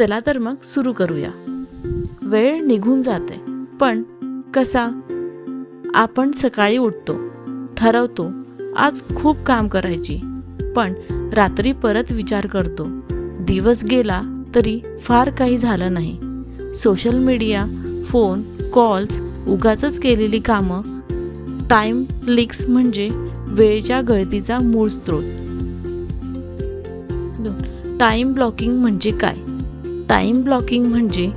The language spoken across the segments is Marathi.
चला तर मग सुरू करूया. वेळ निघून जाते. पण कसा? आपण सकाळी उठतो ठरवतो आज खूप काम करायची. पण रात्री परत विचार करतो. दिवस गेला तरी फार काही झालं नाही. सोशल मीडिया फोन कॉल्स उगाचच केलेली कामं टाईम लिक्स म्हणजे वेळच्या गळतीचा मूळ स्रोत. टाईम ब्लॉकिंग म्हणजे काय? टाईम ब्लॉकिंग म्हणजे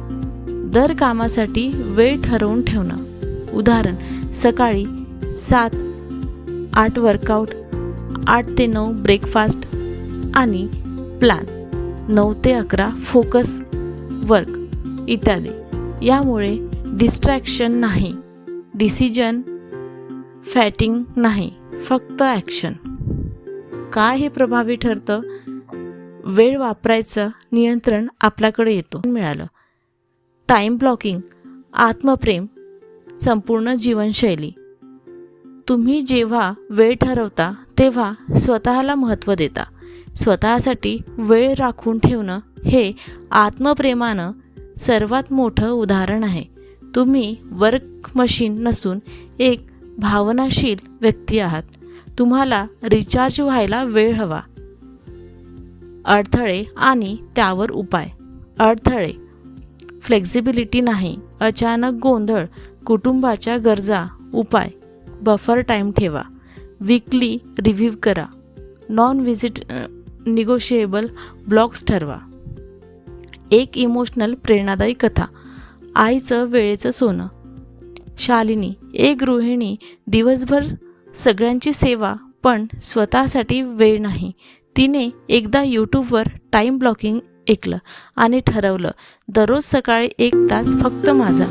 दर कामासाठी वेळ ठरवून ठेवणं. उदाहरण सकाळी सात आठ वर्कआउट आठ ते नऊ ब्रेकफास्ट आणि प्लॅन नऊ ते अकरा फोकस वर्क इत्यादी. यामुळे डिस्ट्रॅक्शन नाही डिसिजन फॅटिंग नाही फक्त ॲक्शन काय हे प्रभावी ठरतं? वेळ वापरायचं नियंत्रण आपल्याकडे येतो. मिळालं. टाईम ब्लॉकिंग आत्मप्रेम संपूर्ण जीवनशैली. तुम्ही जेव्हा वेळ ठरवता तेव्हा स्वतःला महत्त्व देता. स्वतःसाठी वेळ राखून ठेवणं हे आत्मप्रेमानं सर्वात मोठं उदाहरण आहे. तुम्ही वर्क मशीन नसून एक भावनाशील व्यक्ती आहात. तुम्हाला रिचार्ज व्हायला वेळ हवा. अडथळे आणि त्यावर उपाय. अडथळे. फ्लेक्झिबिलिटी नाही अचानक गोंधळ कुटुंबाच्या गरजा उपाय. बफर टाईम ठेवा. वीकली रिव्ह्यू करा. नॉन व्हिजिट निगोशिएबल ब्लॉक्स ठरवा. एक इमोशनल प्रेरणादायी कथा. आईचं वेळेचं सोनं. शालिनी एक गृहिणी दिवसभर सगळ्यांची सेवा पण स्वतःसाठी वेळ नाही. तिने एकदा यूट्यूबवर टाईम ब्लॉकिंग ऐकलं आणि ठरवलं दररोज सकाळी एक तास फक्त माझा.